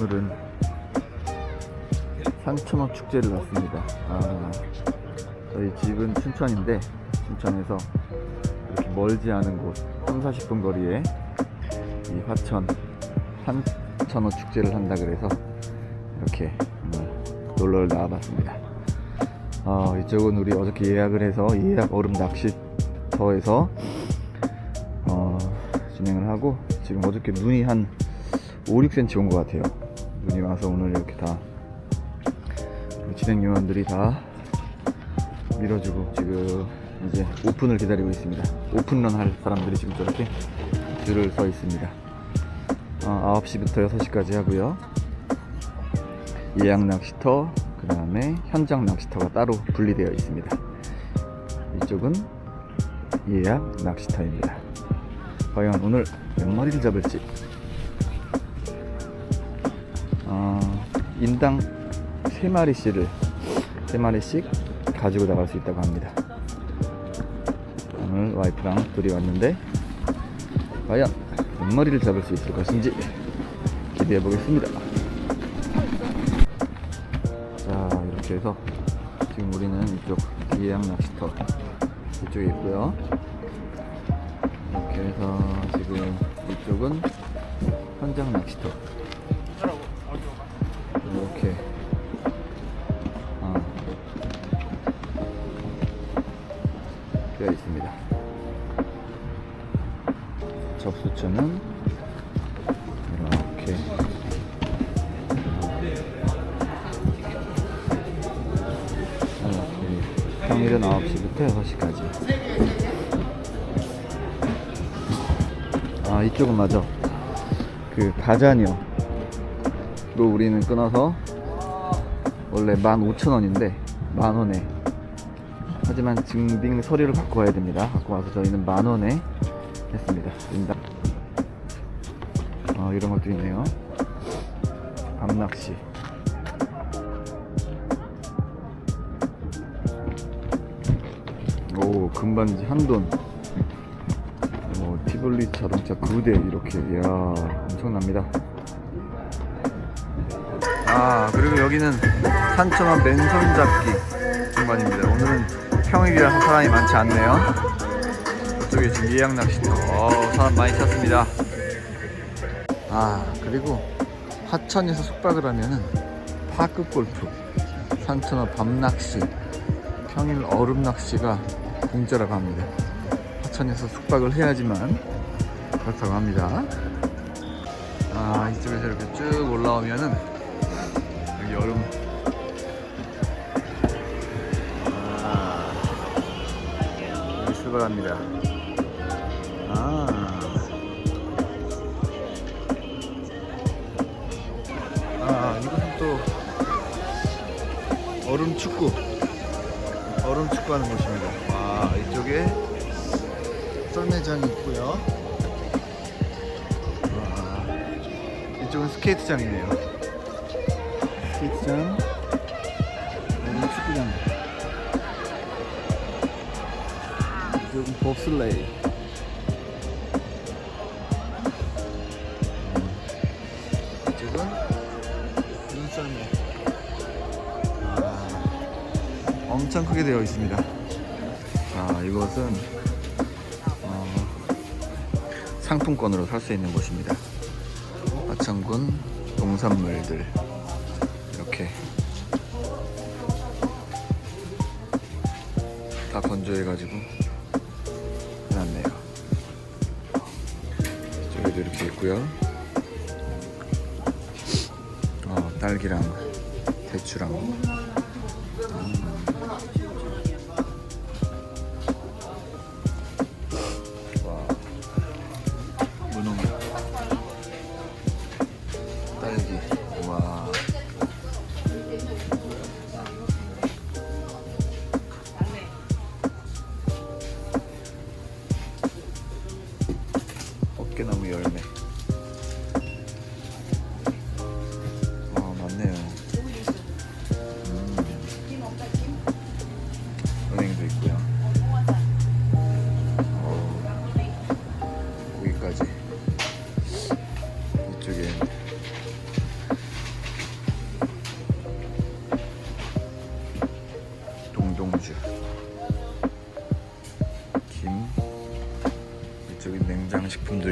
오늘은 상천어 축제를 왔습니다. 아, 저희 집은 춘천인데 춘천에서 이렇게 멀지 않은 곳 3, 40분 거리에 이 화천 산천어 축제를 한다 그래서 이렇게 놀러를 나와봤습니다. 어, 이쪽은 우리 어저께 예약을 해서 예약 얼음 낚시터에서 어, 진행을 하고 지금 어저께 눈이 한 5, 6cm 온 것 같아요. 눈이 와서 오늘 이렇게 다 진행 요원들이 다 밀어주고 지금 이제 오픈을 기다리고 있습니다. 오픈런 할 사람들이 지금 저렇게 줄을 서 있습니다. 어, 9시부터 6시까지 하고요. 예약 낚시터, 그 다음에 현장 낚시터가 따로 분리되어 있습니다. 이쪽은 예약 낚시터입니다. 과연 오늘 몇 마리를 잡을지 인당 3마리씩을 3마리씩 가지고 나갈 수 있다고 합니다. 오늘 와이프랑 둘이 왔는데 과연 몇 마리를 잡을 수 있을 것인지 기대해 보겠습니다. 자 이렇게 해서 지금 우리는 이쪽 예약 낚시터 이쪽에 있고요. 이렇게 해서 지금 이쪽은 현장 낚시터 접수처는 이렇게. 이렇게 평일은 9시부터 6시까지. 아 이쪽은 맞아. 그 가자니요 로 우리는 끊어서 원래 15,000원인데 만원에. 하지만 증빙 서류를 와야 됩니다. 갖고 와서 저희는 만원에 했습니다. 인당 아 이런 것도 있네요. 밤낚시. 오 금반지 한돈. 뭐 티볼리 자동차 9대 이렇게. 이야 엄청납니다. 아 그리고 여기는 산천어 맨손 잡기 공간입니다. 오늘은 평일이라서 사람이 많지 않네요. 이쪽에 지금 예약 낚시터. 어, 사람 많이 찼습니다 아 그리고 하천에서 숙박을 하면은 파크 골프 산천어 밤낚시 평일 얼음 낚시가 공짜라고 합니다. 하천에서 숙박을 해야지만 그렇다고 합니다. 아 이쪽에서 이렇게 쭉 올라오면은 여기 얼음. 아 출발합니다 얼음 축구 얼음 축구하는 곳입니다. 와 이쪽에 썰매장이 있고요. 와, 이쪽은 스케이트장이네요. 스케이트장, 얼음 축구장. 이쪽은 봅슬레이. 엄청 크게 되어 있습니다. 자, 이것은 어, 상품권으로 살 수 있는 곳입니다. 화천군 농산물들 이렇게 다 건조해가지고 해놨네요. 저기도 이렇게 있고요. 어, 딸기랑 대추랑 와 Thank you.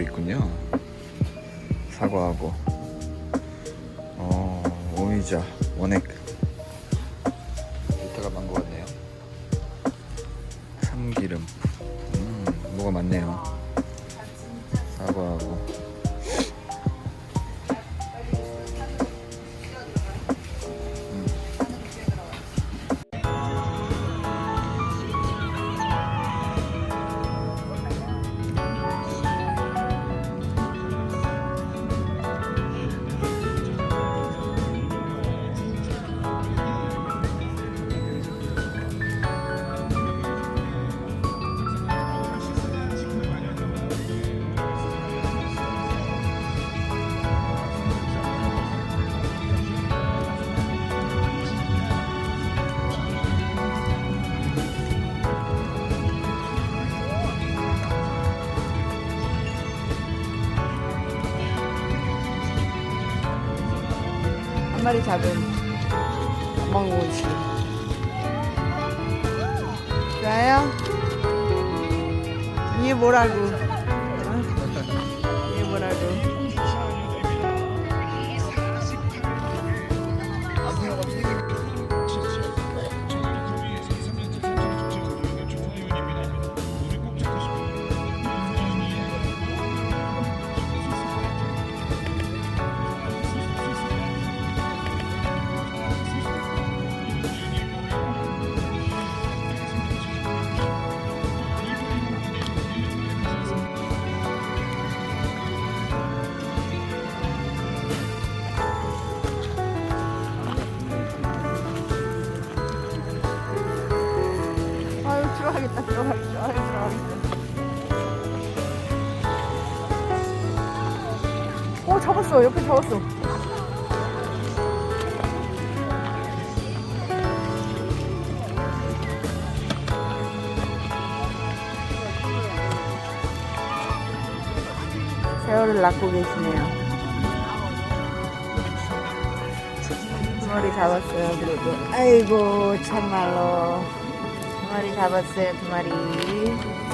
있군요. 사과하고, 어, 오미자, 원액. 마리 잡은 망고지. 좋아요? 이게 뭐라고? 들어가겠다 들어가겠다 들어가겠다. 오 잡았어 옆에 잡았어. 새우를 낳고 계시네요. 두 마리 잡았어요, 그래도. 아이고, 참말로. 두 마리 잡았어요, 두 마리.